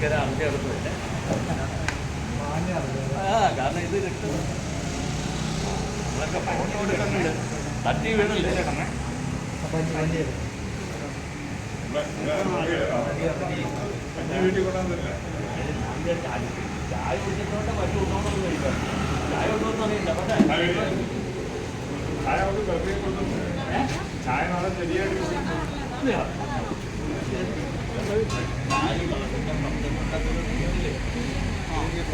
ഭയങ്കര തന്നെ ആ കാരണം ഇത് കിട്ടും നമ്മളൊക്കെ ഫോൺ കൊടുക്കുന്നുണ്ട് തട്ടി വീണല്ലേ ചായ കുടിച്ചിട്ടോട്ടെ മറ്റു ഉണ്ടോന്നൊന്നും കഴിക്കാം ചായ ഉണ്ടോന്ന് അറിയില്ല പക്ഷേ ചായ നാളെ ശരിയായിട്ട്